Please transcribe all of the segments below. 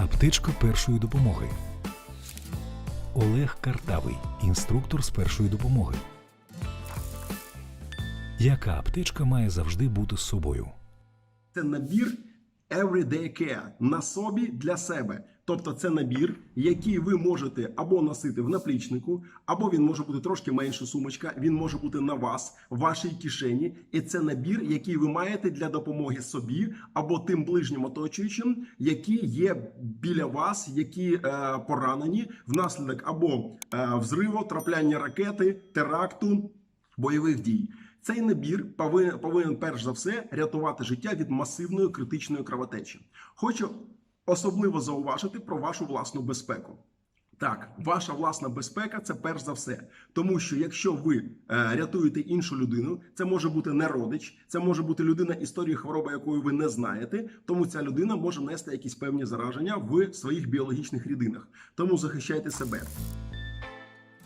Аптечка першої допомоги. Олег Картавий, інструктор з першої допомоги. Яка аптечка має завжди бути з собою? Це набір Everyday Care на собі для себе. Тобто це набір, який ви можете або носити в наплічнику, або він може бути трошки менше сумочка. Він може бути на вас, в вашій кишені. І це набір, який ви маєте для допомоги собі або тим ближнім оточуючим, які є біля вас, які е, поранені внаслідок або е, взриву, трапляння ракети, теракту, бойових дій. Цей набір повинен, повинен перш за все рятувати життя від масивної критичної кровотечі. Хочу особливо зауважити про вашу власну безпеку. Так, ваша власна безпека це перш за все, тому що якщо ви е, рятуєте іншу людину, це може бути не родич, це може бути людина історії хвороби, якої ви не знаєте. Тому ця людина може нести якісь певні зараження в своїх біологічних рідинах. Тому захищайте себе.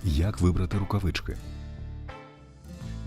Як вибрати рукавички?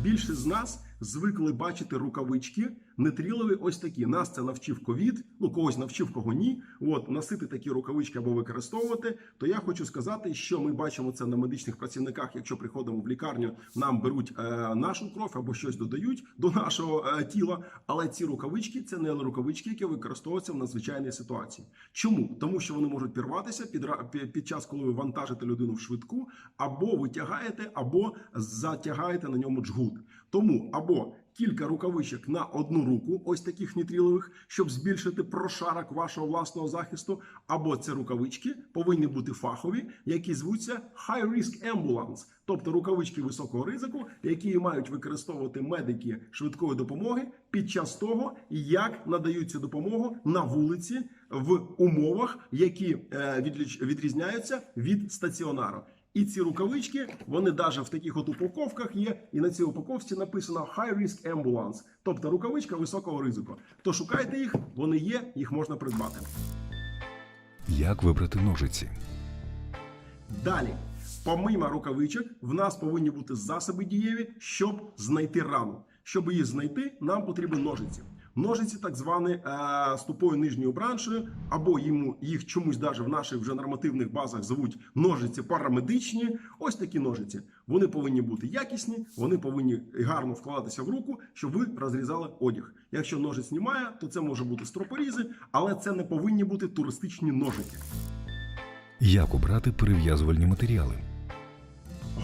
Більшість з нас звикли бачити рукавички нетрілові ось такі. Нас це навчив ковід, ну когось навчив, кого ні. От носити такі рукавички або використовувати. То я хочу сказати, що ми бачимо це на медичних працівниках. Якщо приходимо в лікарню, нам беруть е, нашу кров або щось додають до нашого е, тіла. Але ці рукавички це не рукавички, які використовуються в надзвичайній ситуації. Чому? Тому що вони можуть пірватися під, під час, коли ви вантажите людину в швидку, або витягаєте, або затягаєте на ньому джгут. Тому або кілька рукавичок на одну руку, ось таких нітрілових, щоб збільшити прошарок вашого власного захисту, або це рукавички повинні бути фахові, які звуться High Risk Ambulance, тобто рукавички високого ризику, які мають використовувати медики швидкої допомоги під час того, як надають цю допомогу на вулиці в умовах, які е, відрізняються від стаціонару. І ці рукавички, вони навіть в таких от упаковках є, і на цій упаковці написано High Risk Ambulance, тобто рукавичка високого ризику. То шукайте їх, вони є, їх можна придбати. Як вибрати ножиці? Далі, помимо рукавичок, в нас повинні бути засоби дієві, щоб знайти рану. Щоб її знайти, нам потрібні ножиці. Ножиці, так звані е, з тупою нижньою браншею, або йому їх чомусь даже в наших вже нормативних базах звуть ножиці парамедичні. Ось такі ножиці. Вони повинні бути якісні, вони повинні гарно вкладатися в руку, щоб ви розрізали одяг. Якщо ножиць немає, то це може бути стропорізи, але це не повинні бути туристичні ножики. Як обрати перев'язувальні матеріали?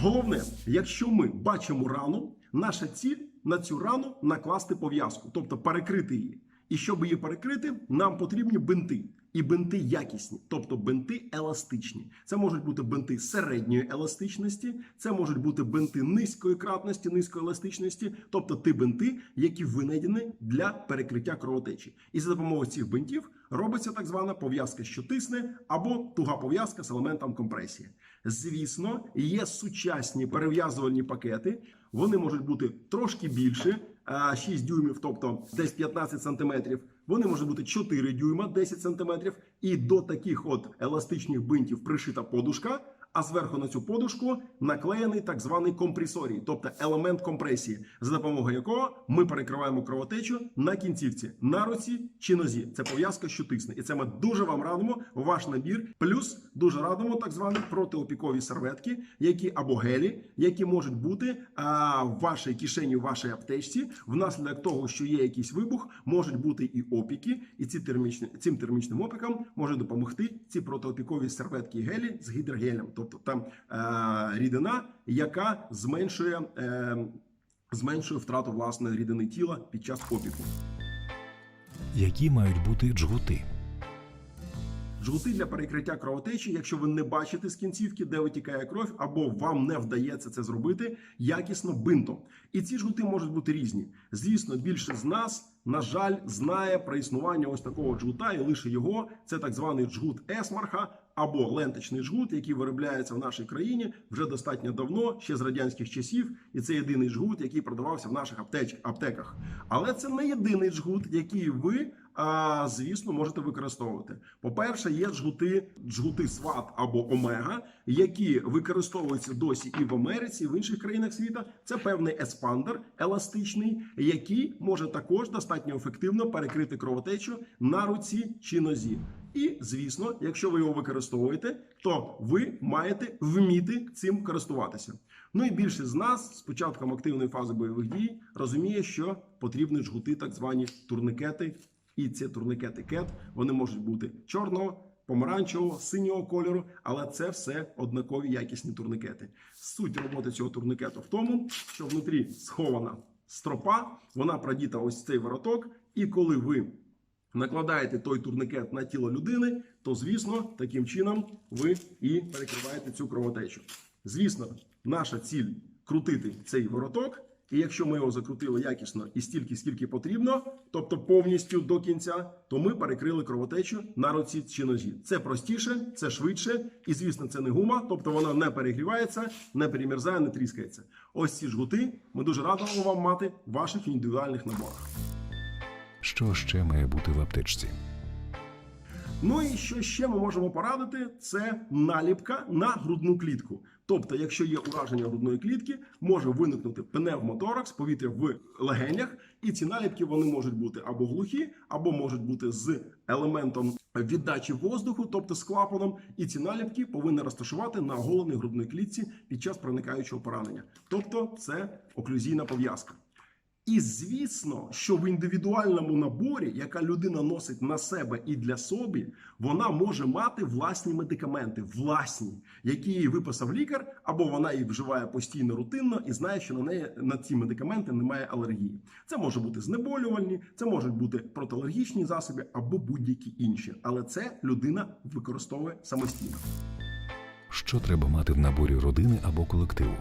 Головне, якщо ми бачимо рану, наша ціль на цю рану накласти пов'язку, тобто перекрити її. І щоб її перекрити, нам потрібні бинти. І бинти якісні, тобто бинти еластичні. Це можуть бути бинти середньої еластичності, це можуть бути бинти низької кратності, низької еластичності, тобто ті бинти, які винайдені для перекриття кровотечі. І за допомогою цих бинтів робиться так звана пов'язка, що тисне, або туга пов'язка з елементом компресії. Звісно, є сучасні перев'язувальні пакети. Вони можуть бути трошки більше, а, 6 дюймів, тобто десь 15 сантиметрів. Вони можуть бути 4 дюйма, 10 сантиметрів. І до таких от еластичних бинтів пришита подушка. А зверху на цю подушку наклеєний так званий компресорій, тобто елемент компресії, за допомогою якого ми перекриваємо кровотечу на кінцівці, на руці чи нозі. Це пов'язка, що тисне. І це ми дуже вам радимо ваш набір. Плюс дуже радимо так звані протиопікові серветки, які або гелі, які можуть бути а, в вашій кишені, в вашій аптечці. Внаслідок того, що є якийсь вибух, можуть бути і опіки, і ці термічні цим термічним опікам може допомогти ці протиопікові серветки і гелі з гідрогелем, тобто там е, рідина, яка зменшує. Е, Зменшує втрату власної рідини тіла під час опіку. Які мають бути джгути? Жгути для перекриття кровотечі, якщо ви не бачите з кінцівки, де витікає кров, або вам не вдається це зробити якісно бинтом. І ці жгути можуть бути різні. Звісно, більше з нас, на жаль, знає про існування ось такого джгута, і лише його це так званий джгут есмарха або ленточний жгут, який виробляється в нашій країні вже достатньо давно, ще з радянських часів. І це єдиний жгут, який продавався в наших аптеч- аптеках. Але це не єдиний жгут, який ви а, звісно, можете використовувати. По-перше, є джгути, джгути СВАТ або Омега, які використовуються досі і в Америці, і в інших країнах світу. Це певний еспандер еластичний, який може також достатньо ефективно перекрити кровотечу на руці чи нозі. І звісно, якщо ви його використовуєте, то ви маєте вміти цим користуватися. Ну і більшість з нас з початком активної фази бойових дій розуміє, що потрібні жгути, так звані турникети. І ці турникети кет вони можуть бути чорного, помаранчевого, синього кольору, але це все однакові якісні турникети. Суть роботи цього турникету в тому, що внутрі схована стропа, вона продіта ось цей вороток, і коли ви накладаєте той турникет на тіло людини, то звісно, таким чином ви і перекриваєте цю кровотечу. Звісно, наша ціль крутити цей вороток. І якщо ми його закрутили якісно і стільки, скільки потрібно, тобто повністю до кінця, то ми перекрили кровотечу на руці чи нозі. Це простіше, це швидше, і звісно, це не гума, тобто вона не перегрівається, не перемерзає, не тріскається. Ось ці жгути ми дуже радимо вам мати в ваших індивідуальних наборах. Що ще має бути в аптечці? Ну і що ще ми можемо порадити, це наліпка на грудну клітку. Тобто, якщо є ураження грудної клітки, може виникнути пневмоторакс, повітря в легенях, і ці наліпки вони можуть бути або глухі, або можуть бути з елементом віддачі воздуху, тобто з клапаном. І ці наліпки повинні розташувати на оголеній грудній клітці під час проникаючого поранення. Тобто, це оклюзійна пов'язка. І звісно, що в індивідуальному наборі, яка людина носить на себе і для собі, вона може мати власні медикаменти, власні, які їй виписав лікар, або вона їх вживає постійно рутинно і знає, що на неї на ці медикаменти немає алергії. Це може бути знеболювальні, це можуть бути протиалергічні засоби або будь-які інші. Але це людина використовує самостійно. Що треба мати в наборі родини або колективу?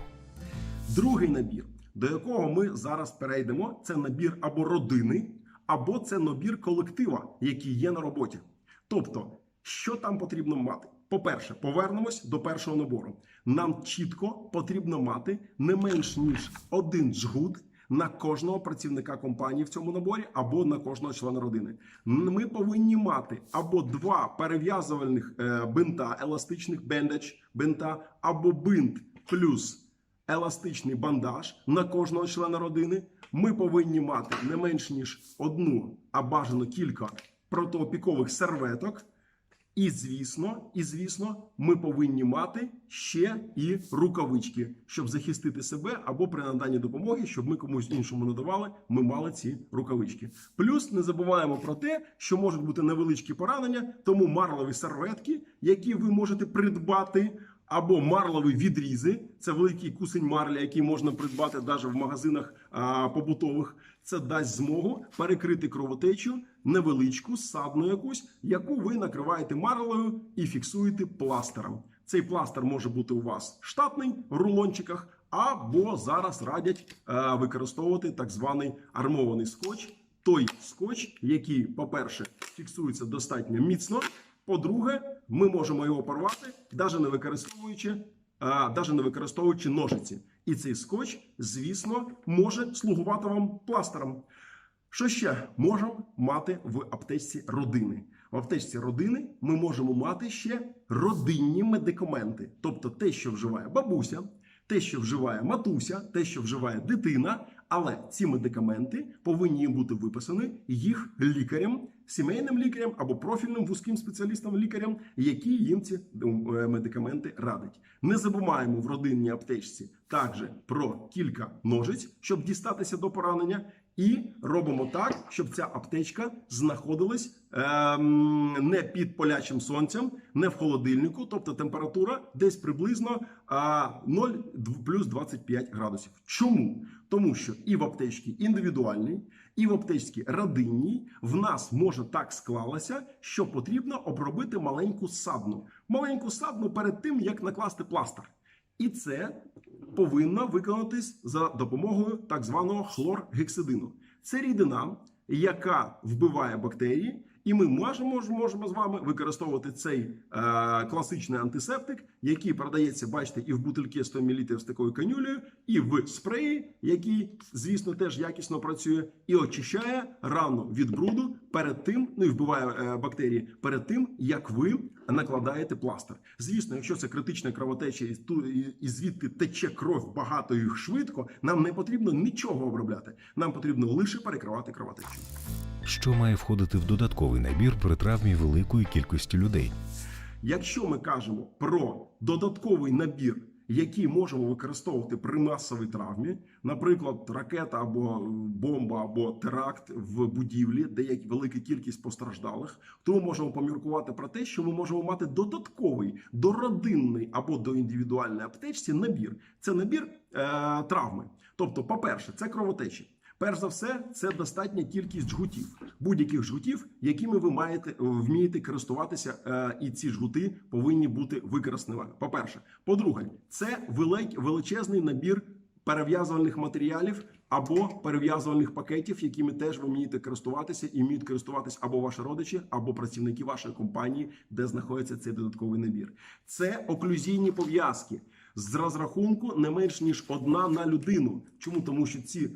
Другий набір, до якого ми зараз перейдемо, це набір або родини, або це набір колектива, який є на роботі. Тобто, що там потрібно мати? По-перше, повернемось до першого набору. Нам чітко потрібно мати не менш ніж один джгут на кожного працівника компанії в цьому наборі або на кожного члена родини. Ми повинні мати або два перев'язувальних е, бинта, еластичних бендедж бинта, або бинт плюс еластичний бандаж на кожного члена родини. Ми повинні мати не менш ніж одну, а бажано кілька протиопікових серветок. І звісно, і звісно, ми повинні мати ще і рукавички, щоб захистити себе або при наданні допомоги, щоб ми комусь іншому надавали, ми мали ці рукавички. Плюс не забуваємо про те, що можуть бути невеличкі поранення, тому марлові серветки, які ви можете придбати. Або марлові відрізи, це великий кусень марля, який можна придбати навіть в магазинах а, побутових. Це дасть змогу перекрити кровотечу невеличку, садну якусь, яку ви накриваєте марлею і фіксуєте пластером. Цей пластир може бути у вас штатний в рулончиках, або зараз радять е, використовувати так званий армований скотч. Той скотч, який, по-перше, фіксується достатньо міцно. По-друге, ми можемо його порвати, навіть не використовуючи, навіть не використовуючи ножиці. І цей скотч, звісно, може слугувати вам пластером. Що ще можемо мати в аптечці родини? В аптечці родини ми можемо мати ще родинні медикаменти, тобто те, що вживає бабуся, те, що вживає матуся, те, що вживає дитина. Але ці медикаменти повинні бути виписані їх лікарем, сімейним лікарем або профільним вузьким спеціалістом лікарем, який їм ці е, медикаменти радить. Не забуваємо в родинній аптечці також про кілька ножиць, щоб дістатися до поранення. І робимо так, щоб ця аптечка знаходилась ем, не під палячим сонцем, не в холодильнику, тобто температура десь приблизно а, 0 дв- плюс 25 градусів. Чому? Тому що і в аптечці індивідуальній, і в аптечці родинній в нас може так склалося, що потрібно обробити маленьку садну. Маленьку садну перед тим, як накласти пластир. І це повинно виконатись за допомогою так званого хлоргексидину. Це рідина, яка вбиває бактерії І ми можемо, можемо з вами використовувати цей е, класичний антисептик, який продається, бачите, і в бутильки 100 мл з такою канюлею, і в спреї, який, звісно, теж якісно працює, і очищає рану від бруду перед тим, ну і вбиває е, бактерії перед тим, як ви накладаєте пластир. Звісно, якщо це критична кровотеча, і, ту, і, і звідти тече кров багато і швидко, нам не потрібно нічого обробляти. Нам потрібно лише перекривати кровотечу. Що має входити в додатковий набір при травмі великої кількості людей? Якщо ми кажемо про додатковий набір, який можемо використовувати при масовій травмі, наприклад, ракета або бомба, або теракт в будівлі, де є велика кількість постраждалих, то ми можемо поміркувати про те, що ми можемо мати додатковий до родинний або до індивідуальної аптечці набір. Це набір е, травми. Тобто, по-перше, це кровотечі. Перш за все, це достатня кількість жгутів, будь-яких жгутів, якими ви маєте вмієте користуватися, е, і ці жгути повинні бути використані. вами. По-перше, по-друге, це величезний набір перев'язувальних матеріалів або перев'язувальних пакетів, якими теж ви вмієте користуватися і вміють користуватися або ваші родичі, або працівники вашої компанії, де знаходиться цей додатковий набір. Це оклюзійні пов'язки з розрахунку не менш ніж одна на людину. Чому тому, що ці е,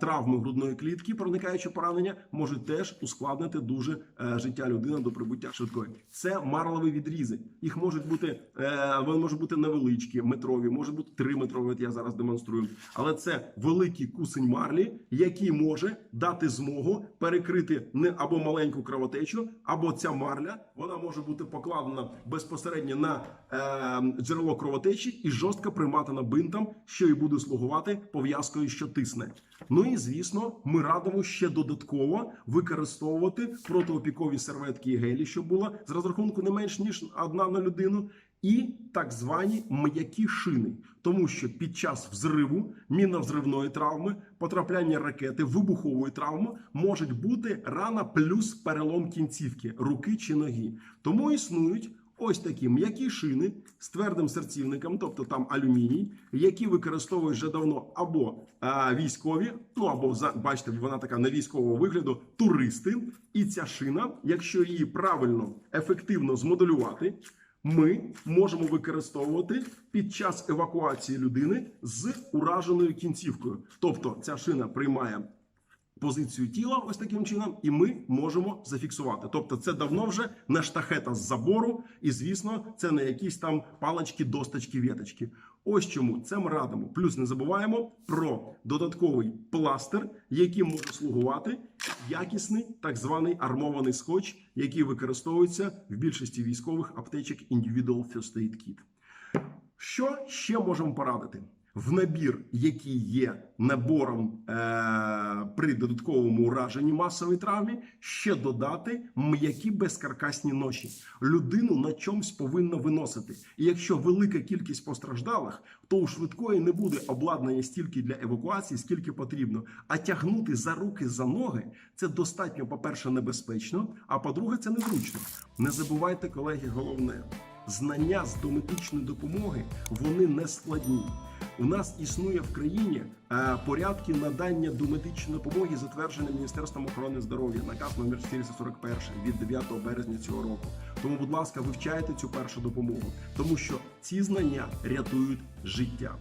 травми грудної клітки, проникаючи поранення, можуть теж ускладнити дуже е, життя людини до прибуття швидкої. Це марлові відрізи. Їх можуть бути е, вони можуть бути невеличкі, метрові, можуть бути триметрові. От я зараз демонструю. Але це великий кусень марлі, який може дати змогу перекрити не або маленьку кровотечу, або ця марля вона може бути покладена безпосередньо на е, джерело кровотечі і жорстко приматана бинтом, що і буде слугувати пов'язкою, що тисне. Ну і звісно, ми радимо ще додатково використовувати протиопікові серветки і гелі, щоб було з розрахунку не менш ніж одна на людину. І так звані м'які шини, тому що під час взриву, мінно-взривної травми, потрапляння ракети, вибухової травми можуть бути рана плюс перелом кінцівки, руки чи ноги. Тому існують ось такі м'які шини з твердим серцівником, тобто там алюміній, які використовують вже давно або а, військові, ну або бачите, вона така не військового вигляду, туристи. І ця шина, якщо її правильно ефективно змоделювати ми можемо використовувати під час евакуації людини з ураженою кінцівкою. Тобто ця шина приймає позицію тіла ось таким чином, і ми можемо зафіксувати. Тобто, це давно вже не штахета з забору, і звісно, це не якісь там палочки, досточки, віточки. Ось чому це ми радимо. Плюс не забуваємо про додатковий пластир, який може слугувати якісний так званий армований скотч, який використовується в більшості військових аптечок Individual First Aid Kit. Що ще можемо порадити? В набір, який є набором е- при додатковому ураженні масовій травмі, ще додати м'які безкаркасні ноші. Людину на чомусь повинно виносити. І якщо велика кількість постраждалих, то у швидкої не буде обладнання стільки для евакуації, скільки потрібно. А тягнути за руки, за ноги це достатньо, по-перше, небезпечно, а по-друге, це незручно. Не забувайте, колеги, головне. Знання з домедичної допомоги вони не складні. У нас існує в країні е, порядки надання домедичної допомоги, затверджені Міністерством охорони здоров'я, наказ номер 441 від 9 березня цього року. Тому, будь ласка, вивчайте цю першу допомогу, тому що ці знання рятують життя.